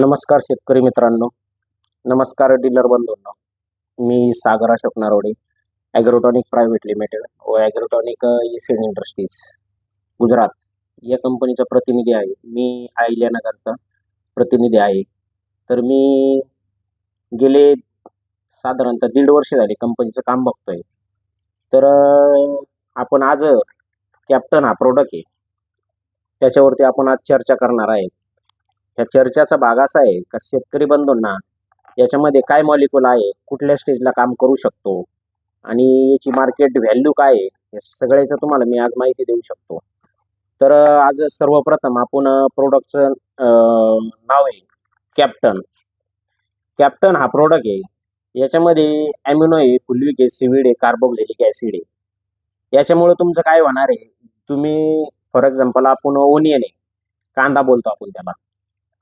नमस्कार शेतकरी मित्रांनो. नमस्कार डीलर बंधूंनो. मी Sagar Ashok Narode Agrotonic private limited व ॲग्रोटॉनिक एसिड इंडस्ट्रीज गुजरात. या कंपनीचा प्रतिनिधी आहे. मी आयल्यानगरचा प्रतिनिधी आहे. तर मी गेले साधारणतः दीड वर्ष झाले कंपनीचं काम बघतोय. तर आपण आज कॅप्टन हा प्रोडक्ट आहे. त्याच्यावरती आपण आज चर्चा करणार आहे ह्या चर्चाचा भाग असा आहे का शेतकरी बंधूंना याच्यामध्ये काय मॉलिक्युल आहे कुठल्या स्टेजला काम करू शकतो आणि याची मार्केट व्हॅल्यू काय आहे या सगळ्याचं तुम्हाला मी आज माहिती देऊ शकतो. तर आज सर्वप्रथम आपण प्रोडक्टचं नाव आहे कॅप्टन कॅप्टन हा प्रोडक्ट आहे. याच्यामध्ये ॲम्युनो आहे फुलविक आहे सिविड आहे कार्बोक्सिलिक ॲसिड आहे. याच्यामुळे तुमचं काय होणार आहे तुम्ही फॉर एक्झाम्पल आपण ओनियन आहे कांदा बोलतो आपण त्याला.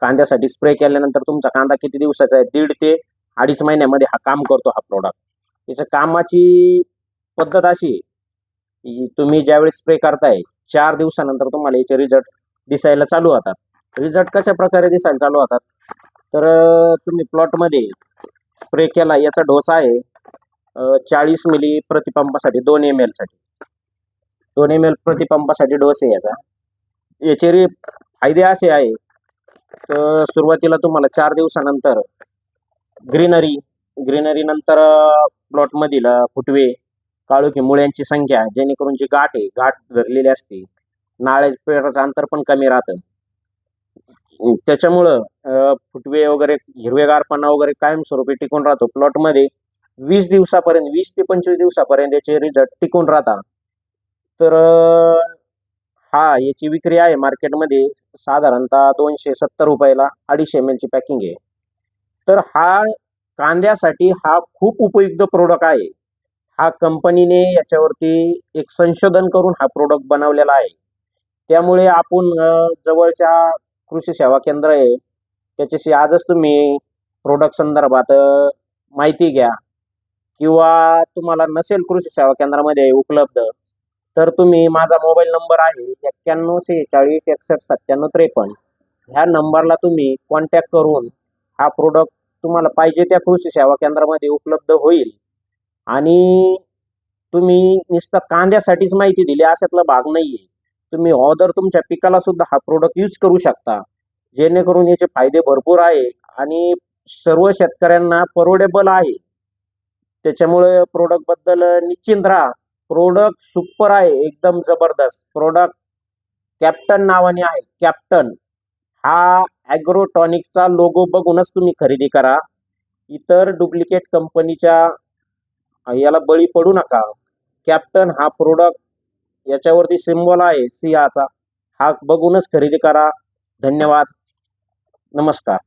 कांद्यासाठी स्प्रे केल्यानंतर तुमचा कांदा किती दिवसाचा आहे? दीड ते अडीच महिन्यामध्ये हा काम करतो हा प्रोडक्ट याच्या कामाची पद्धत अशी आहे की तुम्ही ज्यावेळेस स्प्रे करताय चार दिवसानंतर तुम्हाला याचे रिझल्ट दिसायला चालू होतात. रिझल्ट कशा प्रकारे दिसायला चालू होतात? तर तुम्ही प्लॉटमध्ये स्प्रे केला याचा डोसा आहे चाळीस मिली प्रतिपंपासाठी दोन एम एलसाठी दोन एम एल प्रतिपंपासाठी डोस आहे याचा. याचे रे फायदे असे आहे तर सुरुवातीला तुम्हाला चार दिवसानंतर ग्रीनरी ग्रीनरी नंतर प्लॉटमधील फुटवे काळोखी मुळ्यांची संख्या जेणेकरून जी गाठ आहे गाठ धरलेली असते नाळे पेराचं अंतर पण कमी राहतं. त्याच्यामुळं फुटवे वगैरे हिरवेगारपणा वगैरे कायमस्वरूपी टिकून राहतो. प्लॉटमध्ये वीस दिवसापर्यंत वीस ते पंचवीस दिवसापर्यंत याचे रिझल्ट टिकून राहतात. तर हा याची विक्री आहे मार्केटमध्ये साधारणतः दोनशे सत्तर रुपयाला अडीचशे एम एलची पॅकिंग आहे. तर हा कांद्यासाठी हा खूप उपयुक्त प्रोडक्ट आहे. हा कंपनीने याच्यावरती एक संशोधन करून हा प्रोडक्ट बनवलेला आहे. त्यामुळे आपण जवळच्या कृषी सेवा केंद्र आहे. त्याच्याशी आजच तुम्ही प्रोडक्ट संदर्भात माहिती घ्या. किंवा तुम्हाला नसेल कृषी सेवा केंद्रामध्ये उपलब्ध तर तुम्ही माझा मोबाईल नंबर आहे एक्क्याण्णव सेहेचाळीस एकसष्ट सत्त्याण्णव त्रेपन्न. ह्या नंबरला तुम्ही कॉन्टॅक्ट करून हा प्रोडक्ट तुम्हाला पाहिजे त्या कृषी सेवा केंद्रामध्ये उपलब्ध होईल. आणि तुम्ही नुसतं कांद्यासाठीच माहिती दिली अशातला भाग नाही आहे तुम्ही ऑदर तुमच्या पिकाला सुद्धा हा प्रोडक्ट यूज करू शकता. जेणेकरून याचे फायदे भरपूर आहे आणि सर्व शेतकऱ्यांना परवडेबल आहे. त्याच्यामुळे प्रोडक्टबद्दल निश्चिंत राहा. प्रोडक्ट सुपर आहे एकदम जबरदस्त. प्रोडक्ट कॅप्टन नावाने आहे कॅप्टन हा ॲग्रोटॉनिकचा लोगो बघूनच तुम्ही खरेदी करा. इतर डुप्लिकेट कंपनीच्या याला बळी पडू नका. कॅप्टन हा प्रोडक्ट याच्यावरती सिम्बॉल आहे सिंहाचा. हा बघूनच खरेदी करा. धन्यवाद. नमस्कार.